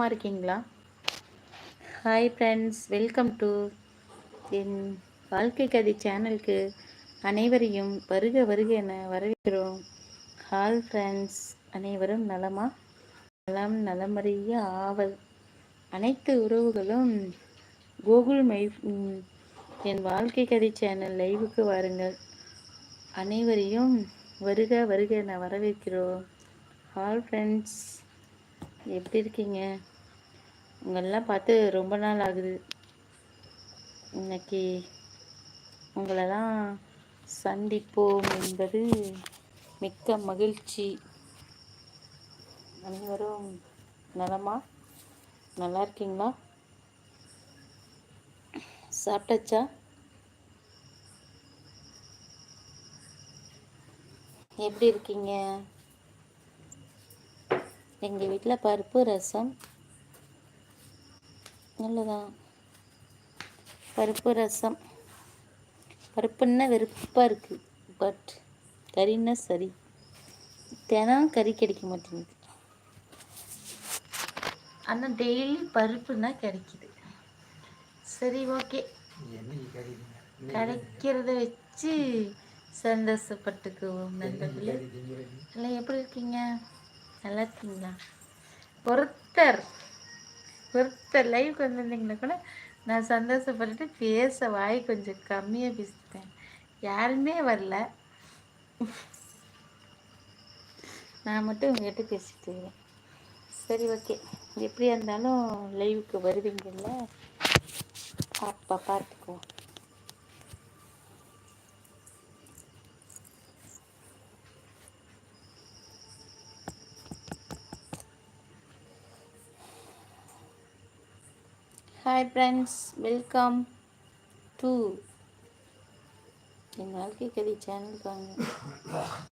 சுகமாக இருக்கீங்களா? Hi friends welcome to என் வாழ்க்கை கதை சேனலுக்கு அனைவரையும் வருக வருக என வரவேற்கிறோம். ஹால் ஃப்ரெண்ட்ஸ் அனைவரும் நலமா? நலம் நலமறிய ஆவல். அனைத்து உறவுகளும் கூகுள் மை என் வாழ்க்கை கதை சேனல் லைவுக்கு வாருங்கள். அனைவரையும் வருக வருக என வரவேற்கிறோம். ஹால் ஃப்ரெண்ட்ஸ் எப்படி இருக்கீங்க? உங்களெல்லாம் பார்த்து ரொம்ப நாள் ஆகுது. இன்னைக்கு உங்களெல்லாம் சந்திப்போம் என்பது மிக்க மகிழ்ச்சி. அனைவரும் நலமா? நல்லா இருக்கீங்களா? சாப்பிட்டாச்சா? எப்படி இருக்கீங்க? எங்கள் வீட்டில் பருப்பு ரசம் நல்லதான் பருப்பு ரசம். பருப்புன்னா வெறுப்பாக இருக்குது பட் கறின்னா சரி. தினம் கறி கிடைக்க மாட்டேங்குது. ஆனால் டெய்லி பருப்புன்னா கிடைக்குது. சரி ஓகே கிடைக்கிறத வச்சு சந்தோஷப்பட்டுக்குவோம் நண்பர்களே. எல்லாம் எப்படி இருக்கீங்க? நல்லா இருக்கீங்களா? ஒருத்தர் ஒருத்தர் லைவ் வந்திருந்தீங்கன்னா கூட நான் சந்தோஷப்பட்டுட்டு பேச வாய் கொஞ்சம் கம்மியாக பேசிட்டேன். யாருமே வரல. நான் மட்டும் உங்ககிட்ட பேசிட்டு சரி ஓகே எப்படியா இருந்தாலும் லைவுக்கு வருவீங்கல்ல? அப்பா பார்த்துக்குவோம் ஹாய் ஃப்ரெண்ட்ஸ் வெல்கம் டு என் வாழ்க்கை கதை சேனல் வாங்க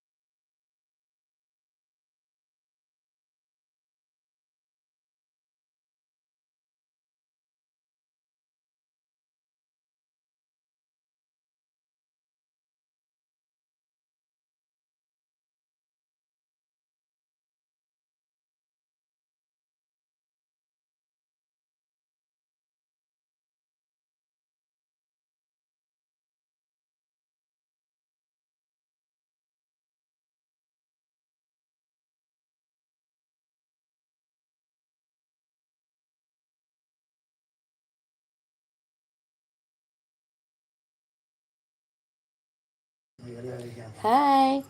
hi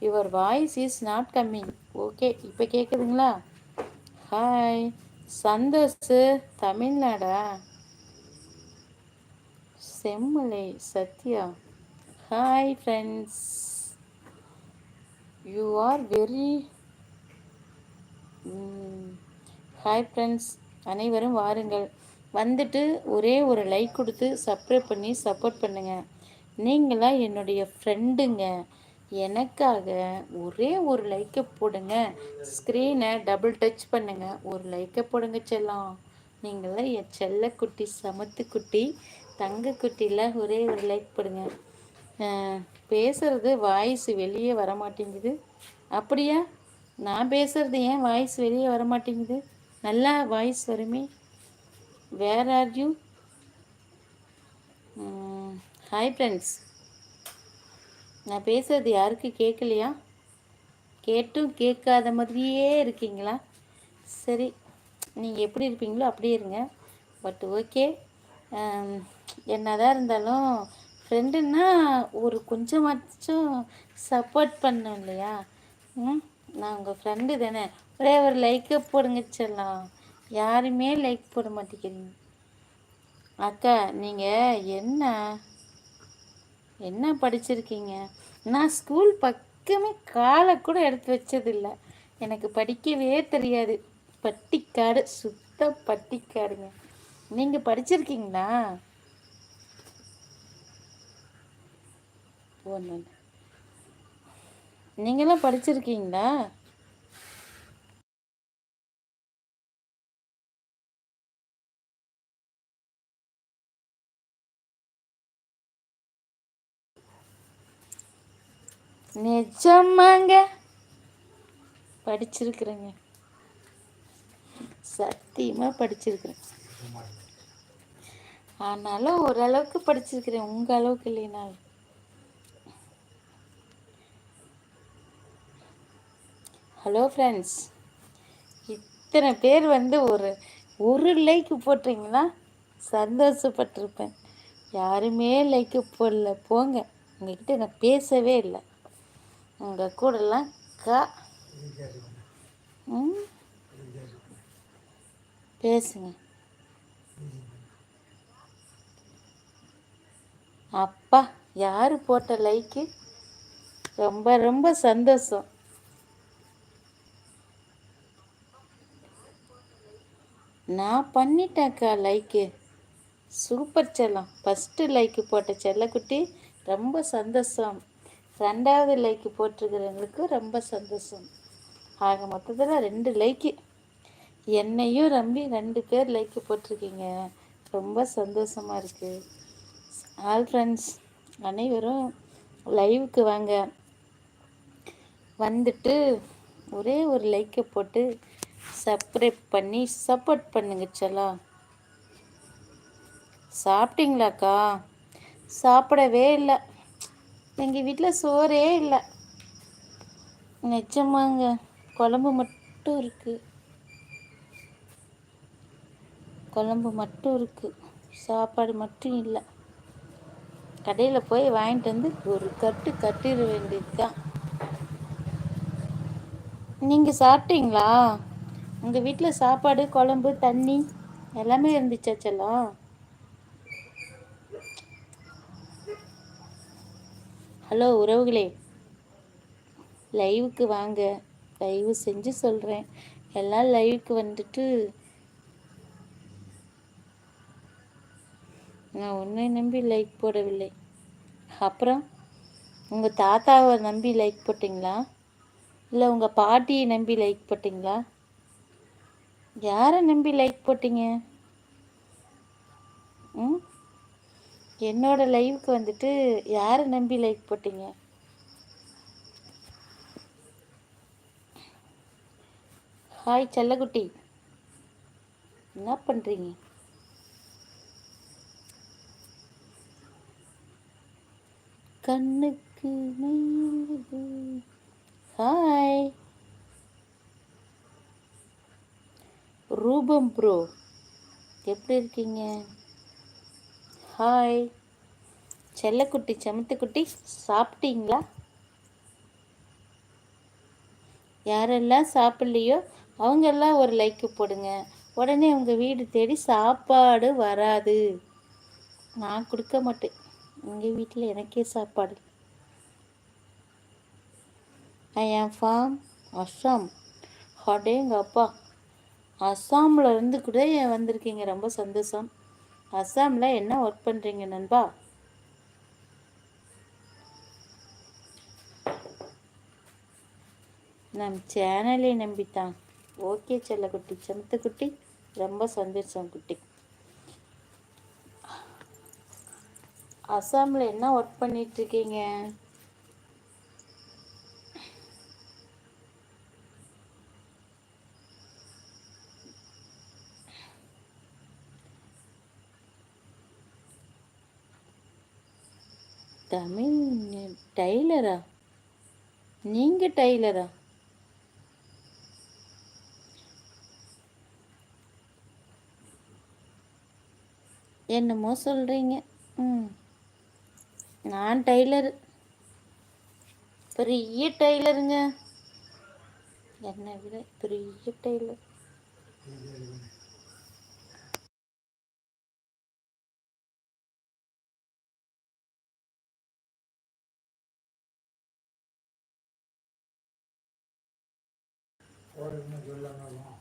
your voice is not coming okay இப்போ கேட்குதுங்களா hi Santhosh தமிழ்நாடா Semmalai Sathya hi friends you are very hi friends அனைவரும் வாருங்கள். வந்துட்டு ஒரே ஒரு லைக் கொடுத்து சப்ஸ்கிரைப் பண்ணி சப்போர்ட் பண்ணுங்கள் நீங்களாம் என்னுடைய ஃப்ரெண்டுங்க எனக்காக ஒரே ஒரு லைக்கை போடுங்க. ஸ்க்ரீனை டபுள் டச் பண்ணுங்க. ஒரு லைக்கை போடுங்க செல்லம். நீங்களாம் என் செல்ல குட்டி சமத்து குட்டி தங்க குட்டியில் ஒரே ஒரு லைக் போடுங்க. பேசுறது வாய்ஸ் வெளியே வர மாட்டேங்குது அப்படியா? நான் பேசுறது ஏன் வாய்ஸ் வெளியே வர மாட்டேங்குது நல்லா வாய்ஸ் வருமே. Where are you hi friends நான் பேசுகிறது யாருக்கு கேட்கலையா? கேட்டும் கேட்காத மாதிரியே இருக்கீங்களா? சரி நீங்கள் எப்படி இருப்பீங்களோ அப்படியே இருங்க. பட் ஓகே um, என்னதான் இருந்தாலும் ஃப்ரெண்டுன்னா ஒரு கொஞ்சமாச்சும் சப்போர்ட் பண்ணும் இல்லையா? ம் நான் உங்கள் ஃப்ரெண்டு தானே. ஒரே ஒரு லைக்கை போடுங்க சொல்லலாம் யாருமே லைக் போட மாட்டேங்கிறீங்க. அக்கா நீங்கள் என்ன என்ன படிச்சிருக்கீங்க? நான் ஸ்கூல் பக்கமே காலை கூட எடுத்து வச்சதில்லை. எனக்கு படிக்கவே தெரியாது. பட்டிக்காடு சுத்த பட்டிக்காடுங்க. நீங்கள் படிச்சிருக்கீங்களா? ஒன்று நீங்களாம் படிச்சிருக்கீங்களா? நிஜமாங்க. படிச்சிருக்கிறேங்க. சத்தியமாக படிச்சிருக்கிறேன். ஆனாலும் ஓரளவுக்கு படிச்சிருக்கிறேன். உங்கள் அளவுக்கு இல்லைனாலும். ஹலோ ஃப்ரெண்ட்ஸ் இத்தனை பேர் வந்து ஒரு ஒரு லைக் போட்டிங்கன்னா சந்தோஷப்பட்டிருப்பேன். யாருமே லைக்கு போடல. போங்க. உங்ககிட்ட நான் பேசவே இல்லை. உங்கள் கூடலாம் கா. ம்? பேசுங்க. அப்பா யார் போட்ட லைக்கு? ரொம்ப ரொம்ப சந்தோஷம். நான் பண்ணிட்டேன்க்கா லைக்கு. சூப்பர் செல்லம். ஃபஸ்ட்டு லைக்கு போட்ட செல்லக்குட்டி ரொம்ப சந்தோஷம். ரெண்டாவது லைக்கு போட்டிருக்கிறவங்களுக்கு ரொம்ப சந்தோஷம். ஆக மொத்தத்தில் ரெண்டு லைக்கு. என்னையும் ரம்பி ரெண்டு பேர் லைக்கு போட்டிருக்கீங்க. ரொம்ப சந்தோஷமாக இருக்குது ஆல் ஃப்ரெண்ட்ஸ் அனைவரும் லைவுக்கு வாங்க. வந்துட்டு ஒரே ஒரு லைக்கை போட்டு சப்ஸ்கிரைப் பண்ணி சப்போர்ட் பண்ணுங்க சலா சாப்பிட்டீங்களாக்கா? சாப்பிடவே இல்லை. எங்கள் வீட்டில் சோறே இல்லை. நிச்சயமாங்க குழம்பு மட்டும் இருக்குது குழம்பு மட்டும் இருக்குது சாப்பாடு மட்டும் இல்லை. கடையில் போய் வாங்கிட்டு வந்து ஒரு கட்டு கட்டிட வேண்டியது தான் நீங்கள் சாப்பிட்டீங்களா? உங்கள் வீட்டில் சாப்பாடு குழம்பு தண்ணி எல்லாமே இருந்துச்சாச்செல்லாம் ஹலோ உறவுகளே. லைவுக்கு வாங்க. லைவு செஞ்சு சொல்கிறேன் எல்லாம் லைவுக்கு வந்துட்டு நான் உன்னை நம்பி லைக் போடவில்லை. அப்புறம் உங்கள் தாத்தாவை நம்பி லைக் போட்டிங்களா? இல்லை உங்கள் பாட்டியை நம்பி லைக் போட்டிங்களா? யாரை நம்பி லைக் போட்டிங்க? ம்? என்னோட லைவுக்கு வந்துட்டு யாரை நம்பி லைக் போட்டீங்க? ஹாய் செல்லக்குட்டி என்ன பண்ணுறீங்க கண்ணுக்கு ஹாய். ரூபம் ப்ரோ எப்படி இருக்கீங்க? ஹாய். செல்லக்குட்டி செமத்துக்குட்டி சாப்பிட்டீங்களா? யாரெல்லாம் சாப்பிட்லையோ அவங்கெல்லாம் ஒரு லைக்கு போடுங்க. உடனே உங்கள் வீடு தேடி சாப்பாடு வராது. நான் கொடுக்க மாட்டேன். எங்கள் வீட்டில் எனக்கே சாப்பாடு. ஐ ஆம் ஃபார்ம் அஸ்ஸாம் ஹடே எங்கள் அப்பா அஸ்ஸாமில் இருந்து கூட வந்திருக்கீங்க? ரொம்ப சந்தோஷம். அஸ்ஸாமில் என்ன ஒர்க் பண்ணுறீங்க நண்பா? நம் சேனலை நம்பித்தான். ஓகே செல்லக்குட்டி குட்டி ரொம்ப சந்தோஷம் குட்டி. அசாமில் என்ன ஒர்க் பண்ணிகிட்ருக்கீங்க தமிழ் டைலரா நீங்கள் டைலரா என்னமோ சொல்கிறீங்க ம். நான் டைலர் பெரிய டெய்லருங்க. என்னை விட பெரிய 我这里面就两个网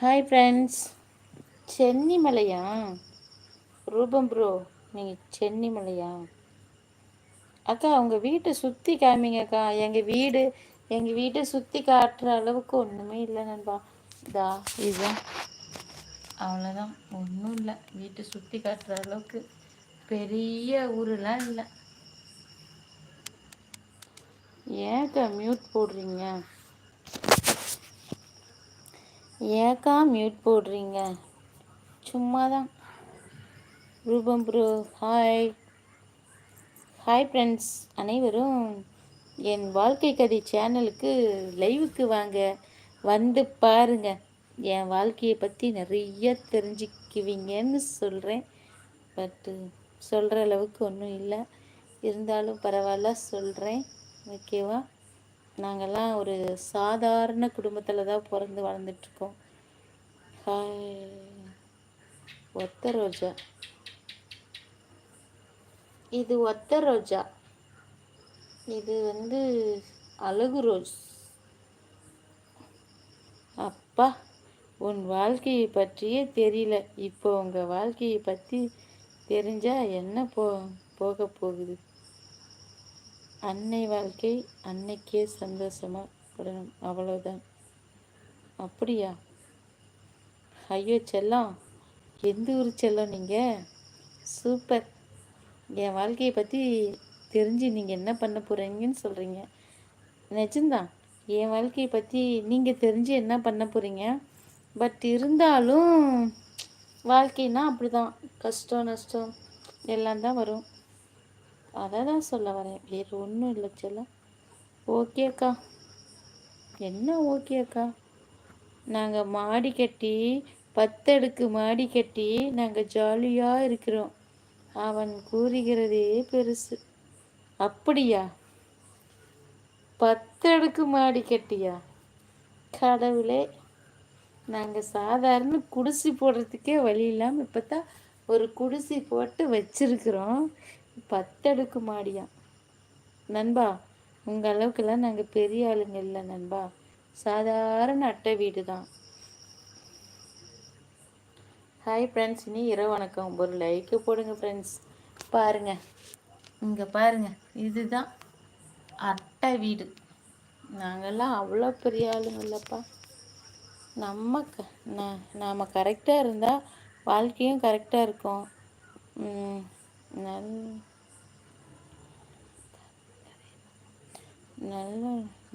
ஹாய் ஃப்ரெண்ட்ஸ் சென்னிமலையா? ரூபம் ப்ரோ நீங்கள் சென்னிமலையா? அக்கா உங்கள் வீட்டை சுற்றி காமிங்கக்கா எங்கள் வீடு எங்கள் வீட்டை சுற்றி காட்டுற அளவுக்கு ஒன்றுமே இல்லை நண்பா. இதா இதுதான் அவ்வளோதான் ஒன்றும் இல்லை. வீட்டை சுற்றி காட்டுற அளவுக்கு பெரிய ஊரெலாம் இல்லை. ஏன்க்கா மியூட் போடுறீங்க? ஏக்கா மியூட் போடுறீங்க. சும்மா தான் ரூபம் ப்ரோ ஹாய் ஹாய் ஃப்ரெண்ட்ஸ் அனைவரும் என் வாழ்க்கை கதை சேனலுக்கு லைவுக்கு வாங்க. வந்து பாருங்க. என் வாழ்க்கையை பற்றி நிறைய தெரிஞ்சுக்குவீங்கன்னு சொல்கிறேன் பட்டு சொல்கிற அளவுக்கு ஒன்றும் இல்லை. இருந்தாலும் பரவாயில்ல சொல்கிறேன் ஓகேவா நாங்கள்லாம் ஒரு சாதாரண குடும்பத்தில் தான் பிறந்து வளர்ந்துட்டுருக்கோம் ஒத்த ரோஜா. இது ஒத்த ரோஜா. இது வந்து அழகு ரோஸ். அப்பா உன் வாழ்க்கையை பற்றியே தெரியல. இப்போ உங்கள் வாழ்க்கையை பற்றி தெரிஞ்சால் என்ன போ போக போகுது? அன்னை வாழ்க்கை அன்னைக்கே சந்தோஷமாக படணும் அவ்வளோதான் அப்படியா? ஐயோ செல்லம். எந்த ஊர் செல்லம் நீங்கள் சூப்பர். என் வாழ்க்கையை பற்றி தெரிஞ்சு நீங்கள் என்ன பண்ண போகிறீங்கன்னு சொல்கிறீங்க நிஜம்தான். என் வாழ்க்கையை பற்றி நீங்கள் தெரிஞ்சு என்ன பண்ண போகிறீங்க பட் இருந்தாலும் வாழ்க்கைனா அப்படி தான் கஷ்டம் நஷ்டம் எல்லாம் தான் வரும். அதை தான் சொல்ல வரேன். வேறு ஒன்றும் இல்லை செல்லம். ஓகே அக்கா. என்ன ஓகே அக்கா? நாங்கள் மாடி கட்டி பத்தடுக்கு மாடி கட்டி நாங்கள் ஜாலியாக இருக்கிறோம். அவன் கூறுகிறதே பெருசு. அப்படியா? பத்தடுக்கு மாடி கட்டியா? கடவுளே. நாங்கள் சாதாரண குடிசை போடுறதுக்கே வழி இல்லாமல் இப்போ தான் ஒரு குடிசை போட்டு வச்சிருக்கிறோம். பத்தடுக்கு மாடியா? நண்பா உங்கள் அளவுக்கெல்லாம் நாங்கள் பெரிய ஆளுங்க இல்லை நண்பா. சாதாரண அட்டை வீடு தான் ஹாய் ஃப்ரெண்ட்ஸ் இனி இரவு வணக்கம். ஒரு லைக்கு போடுங்க ஃப்ரெண்ட்ஸ் பாருங்கள் இங்கே பாருங்கள் இதுதான் அட்டை வீடு. நாங்கள்லாம் அவ்வளோ பெரிய ஆளுங்க இல்லைப்பா. நம்ம க நாம் கரெக்டாக இருந்தால் வாழ்க்கையும் கரெக்டாக இருக்கும். நன் நல்ல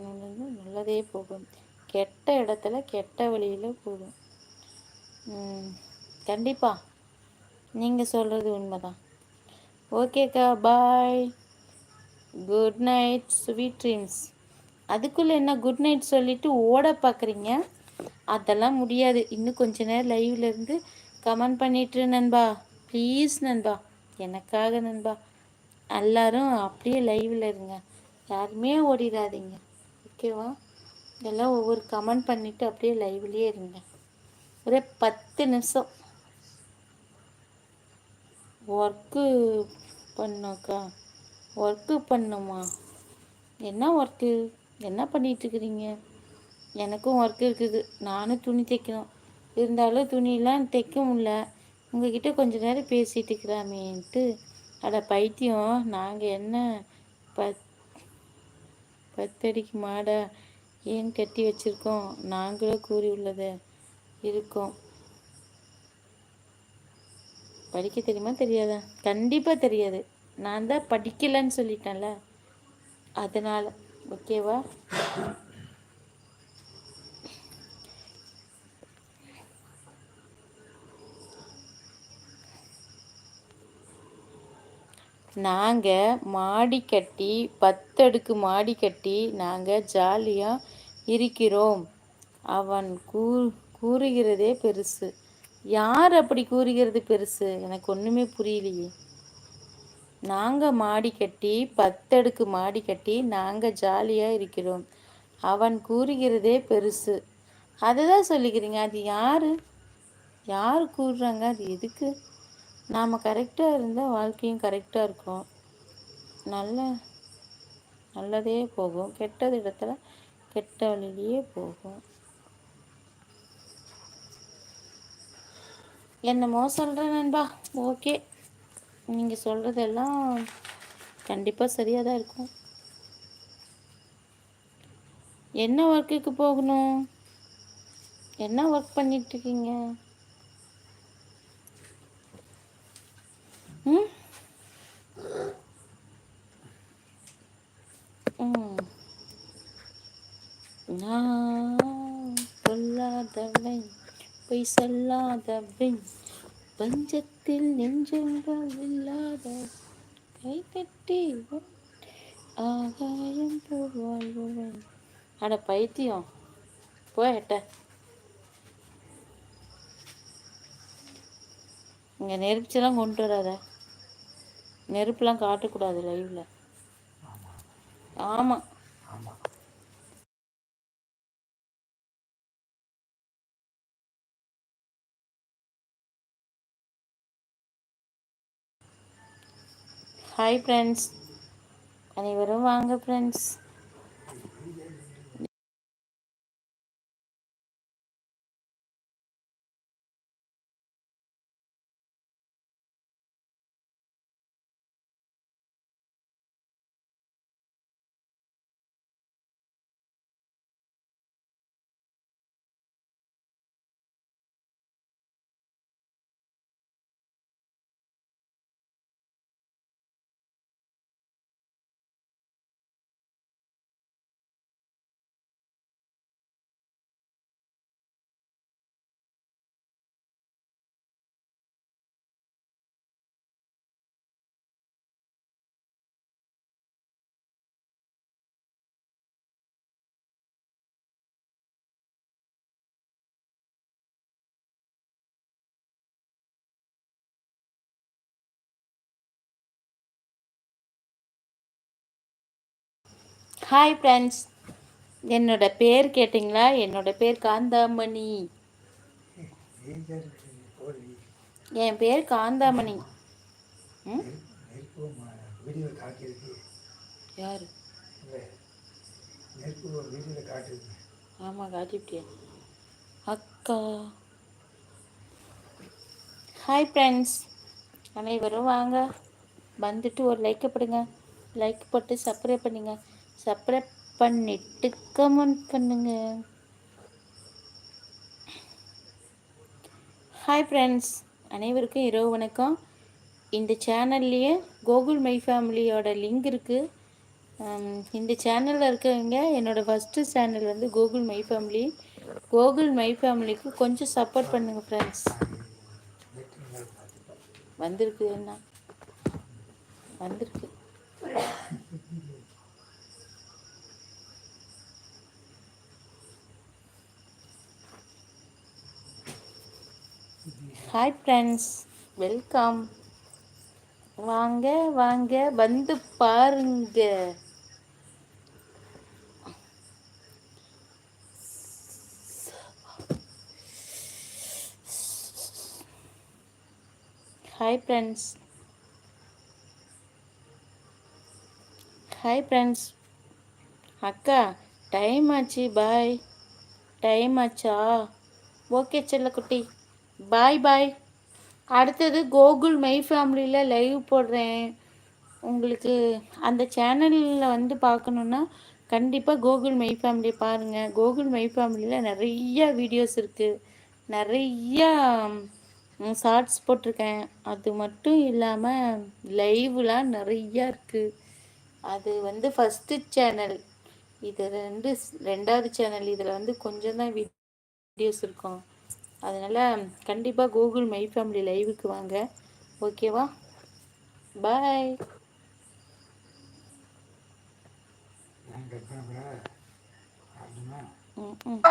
நல்லது நல்லதே போகும். கெட்ட இடத்துல கெட்ட வழியில் போகும். கண்டிப்பாக நீங்கள் சொல்கிறது உண்மைதான். ஓகேக்கா bye good night sweet dreams அதுக்குள்ளே என்ன குட் நைட் சொல்லிவிட்டு ஓட பார்க்குறீங்க அதெல்லாம் முடியாது. இன்னும் கொஞ்ச நேரம் லைவ்ல இருந்து கமெண்ட் பண்ணிட்டு நண்பா. ப்ளீஸ் நண்பா. எனக்காக நண்பா. எல்லாரும் அப்படியே லைவில் இருங்க. யாருமே ஓடிடாதீங்க. ஓகேவா? இதெல்லாம் ஒவ்வொரு கமெண்ட் பண்ணிவிட்டு அப்படியே லைவ்லேயே இருங்க. ஒரே பத்து நிமிஷம். ஒர்க்கு பண்ணோக்கா? ஒர்க்கு பண்ணுமா? என்ன ஒர்க்கு என்ன பண்ணிகிட்ருக்குறீங்க எனக்கும் ஒர்க் இருக்குது. நானும் துணி தைக்கணும். இருந்தாலும் துணியெலாம் தைக்க முடில உங்ககிட்ட கொஞ்ச நேரம் பேசிகிட்டு இருக்கிறாமேன்ட்டு. அட பைத்தியம் நாங்கள் என்ன பத் பத்தடிக்கு மாடா ஏன் கட்டி வச்சிருக்கோம்? நாங்களும் கூறி உள்ளதை இருக்கோம். படிக்க தெரியுமா தெரியாதா? கண்டிப்பாக தெரியாது. நான் தான் படிக்கலைன்னு சொல்லிட்டேன்ல. அதனால் ஓகேவா நாங்கள் மாடி கட்டி பத்தடுக்கு மாடி கட்டி நாங்கள் ஜாலியாக இருக்கிறோம். அவன் கூ கூறுகிறதே பெருசு. யார் அப்படி கூறுகிறது பெருசு? எனக்கு ஒன்றுமே புரியலையே. நாங்கள் மாடி கட்டி பத்தடுக்கு மாடி கட்டி நாங்கள் ஜாலியாக இருக்கிறோம். அவன் கூறுகிறதே பெருசு. அதுதான் சொல்லிக்கிறீங்க. அது யார்? யார் கூறுறாங்க? அது எதுக்கு? நாம் கரெக்டாக இருந்தால் வாழ்க்கையும் கரெக்டாக இருக்கும். நல்ல நல்லதே போகும். கெட்டது இடத்துல கெட்ட வழியிலேயே போகும். என்னமோ சொல்கிறேன் நண்பா. ஓகே நீங்கள் சொல்கிறதெல்லாம் கண்டிப்பாக சரியாக தான் இருக்கும். என்ன ஒர்க்குக்கு போகணும்? என்ன ஒர்க் பண்ணிகிட்ருக்கீங்க ம் ம் நான் பொல்லாதவன் பொய் சொல்லாதவன் பஞ்சத்தில் நெஞ்சங்கள் இல்லாத கை கட்டி ஆகாயம் போல் அட பைத்தியம். போயட்ட இங்கே நெருப்பிச்செல்லாம் கொண்டு வராத. நெருப்புலாம் காட்டக்கூடாது லைவில் ஆமாம் ஹாய் ஃப்ரெண்ட்ஸ் அனைவரும் வாங்க ஃப்ரெண்ட்ஸ் ஹாய் ஃப்ரெண்ட்ஸ் என்னோட பேர் கேட்டிங்களா? என்னோட பேர் காந்தாமணி. என் பேர் காந்தாமணி. யார்? ஆமாம் காட்டிவிட்டியா அக்கா. ஹாய் ஃப்ரெண்ட்ஸ் அனைவரும் வாங்க. வந்துட்டு ஒரு லைக் போடுங்க. லைக் போட்டு சப்ஸ்கிரைப் பண்ணுங்கள் சப்ஸ்கிரைப் பண்ணிட்டு கமெண்ட் பண்ணுங்க. ஹாய் ஃப்ரெண்ட்ஸ் அனைவருக்கும் இரவு வணக்கம். இந்த சேனல்லையே கோகுல் மை ஃபேமிலியோட லிங்க் இருக்குது இந்த சேனலில் இருக்கவங்க என்னோடய ஃபஸ்ட்டு சேனல் வந்து Gokul my family Gokul my ஃபேமிலிக்கு கொஞ்சம் சப்போர்ட் பண்ணுங்கள் ஃப்ரெண்ட்ஸ் வந்திருக்கு என்ன? வந்திருக்கு. ஹாய் ஃப்ரெண்ட்ஸ் வெல்கம் வாங்க வாங்க வந்து பாருங்க. ஹாய் ஃப்ரெண்ட்ஸ் ஹாய் ஃப்ரெண்ட்ஸ் அக்கா டைம் ஆச்சு. பாய் டைம் ஆச்சா? ஓகே செல்லக்குட்டி. பாய் பாய் அடுத்தது கோகுல் மை ஃபேமிலியில் லைவ் போடுறேன். உங்களுக்கு அந்த சேனலில் வந்து பார்க்கணுன்னா கண்டிப்பாக கோகுல் மை ஃபேமிலி பாருங்கள் கோகுல் மை ஃபேமிலியில் நிறைய வீடியோஸ் இருக்குது நிறையா ஷார்ட்ஸ் போட்டிருக்கேன். அது மட்டும் இல்லாமல் லைவ்லாம் நிறையா இருக்குது அது வந்து ஃபஸ்ட்டு சேனல் இது ரெண்டு ரெண்டாவது சேனல் இதில் வந்து கொஞ்சம் தான் வீடியோஸ் இருக்கும். அதனால் கண்டிப்பாக கூகுள் மை ஃபேமிலி லைவுக்கு வாங்க. ஓகேவா? பாய். ம் ம்.